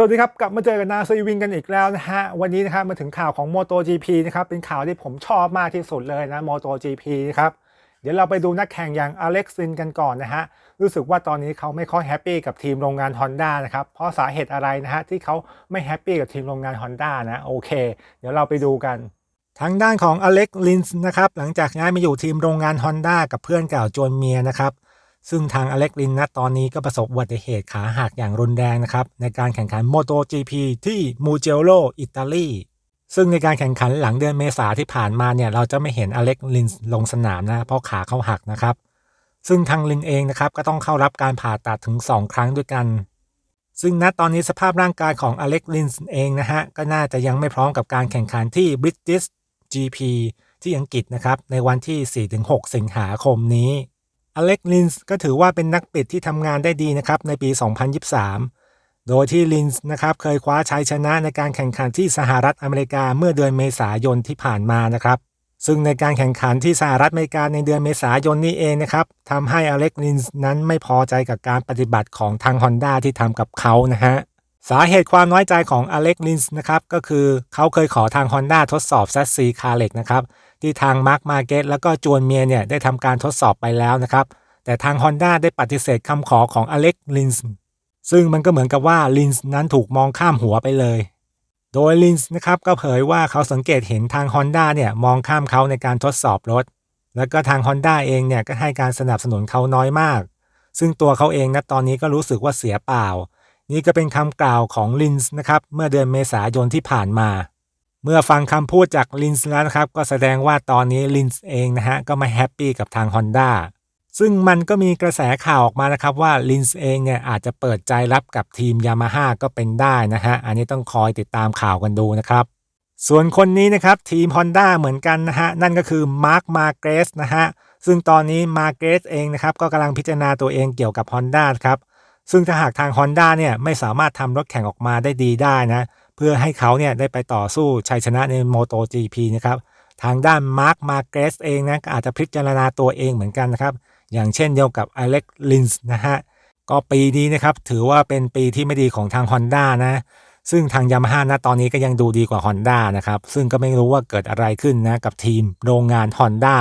สวัสดีครับ กลับมาเจอกับนาซีวิงกันอีกแล้วนะฮะ วันนี้นะครับมาถึงข่าวของ MotoGP นะครับ เป็นข่าวที่ผมชอบมากที่สุดเลยนะ MotoGP นะครับ เดี๋ยวเราไปดูนักแข่งอย่างอเล็กซินกันก่อนนะฮะ รู้สึกว่าตอนนี้เขาไม่ค่อยแฮปปี้กับทีมโรงงาน Honda นะครับ เพราะสาเหตุอะไรนะฮะ ที่เขาไม่แฮปปี้กับทีมโรงงาน Honda นะโอเค เดี๋ยวเราไปดูกันทางด้านของอเล็กลินส์นะครับหลังจากย้ายมาอยู่ทีมโรงงาน Honda กับเพื่อนเก่าโจนเมียนะครับ ซึ่งทางอเล็กลินนะตอนนี้ก็ประสบอุบัติเหตุขาหักอย่างรุนแรงนะครับ ในการแข่งขัน MotoGP ที่มูเจโ o อิตาลีซึ่งในการแข่งขันหลังเดือนเมษาที่ผ่านมาเนี่ยเราจะไม่เห็นอเล็กลินลงสนามนะเพราะขาเขาหักนะครับ ซึ่งทางลินเองนะครับก็ต้องเข้ารับการผ่าตัดถึง 2 ครั้งด้วยกัน ซึ่งณตอนนี้สภาพร่างกายของอเล็กลินเองนะฮะก็น่าจะยังไม่พร้อมกับการแข่งขันที่ British GP ที่อังกฤษนะครับในวันที่ 4-6 สิงหาคมนี้ อเล็กลินส์ก็ถือว่าเป็นนักปิดที่ทำงานได้ดีนะครับในปี 2023 โดยที่ลินส์นะครับเคยคว้าชัยชนะในการแข่งขันที่สหรัฐอเมริกาเมื่อเดือนเมษายนที่ผ่านมานะครับซึ่งในการแข่งขันที่สหรัฐอเมริกาในเดือนเมษายนนี้เองนะครับทำให้อเล็กลินส์นั้นไม่พอใจกับการปฏิบัติของทาง Honda ที่ทำกับเขานะฮะสาเหตุความน้อยใจของอเล็กลินส์นะครับก็คือเขาเคยขอทาง Honda ทดสอบแซซีคาเล็กนะครับ ที่ทางมาร์คมาเก็ตแล้วก็จวนเมียเนี่ยได้ทำการทดสอบไปแล้วนะครับ แต่ทาง Honda ได้ปฏิเสธคำขอของอเล็กลินส์ซึ่งมันก็เหมือนกับว่าลินส์นั้นถูกมองข้ามหัวไปเลย โดยลินส์นะครับก็เผยว่าเขาสังเกตเห็นทาง Honda เนี่ยมองข้ามเขาในการทดสอบรถ แล้วก็ทาง Honda เองเนี่ยก็ให้การสนับสนุนเขาน้อยมาก ซึ่งตัวเขาเองนะตอนนี้ก็รู้สึกว่าเสียเปล่า นี่ก็เป็นคำกล่าวของลินส์นะครับเมื่อเดือนเมษายนที่ผ่านมา มื่อฟังคำพูดจากลินส์แล้วนะครับ ก็แสดงว่าตอนนี้ลินส์เองนะฮะ ก็ไม่แฮปปี้กับทาง Honda ซึ่งมันก็มีกระแสข่าวออกมานะครับว่าลินส์เองเนี่ยอาจจะเปิดใจรับกับทีมยามาฮ่าก็เป็นได้นะฮะ อันนี้ต้องคอยติดตามข่าวกันดูนะครับ ส่วนคนนี้นะครับทีม Honda เหมือนกันนะฮะ นั่นก็คือมาร์คมาเกรสนะฮะ ซึ่งตอนนี้มาเกรสเองนะครับก็กำลังพิจารณาตัวเองเกี่ยวกับ Honda ครับซึ่งถ้าหากทาง Honda เนี่ยไม่สามารถทำรถแข่งออกมาได้ดีได้นะ เพื่อให้เขาเนี่ยได้ไปต่อสู้ชัยชนะใน MotoGP นะครับทางด้านมาร์คมาเกสเองนะก็อาจจะพิจารณาตัวเองเหมือนกันนะครับ อย่างเช่นเดียวกับอเล็กลินส์นะฮะก็ปีนี้นะครับถือว่าเป็นปีที่ไม่ดีของทาง Honda นะซึ่งทางยามาฮ่านะตอนนี้ก็ยังดูดีกว่า Honda นะครับ ซึ่งก็ไม่รู้ว่าเกิดอะไรขึ้นนะกับทีมโรงงาน Honda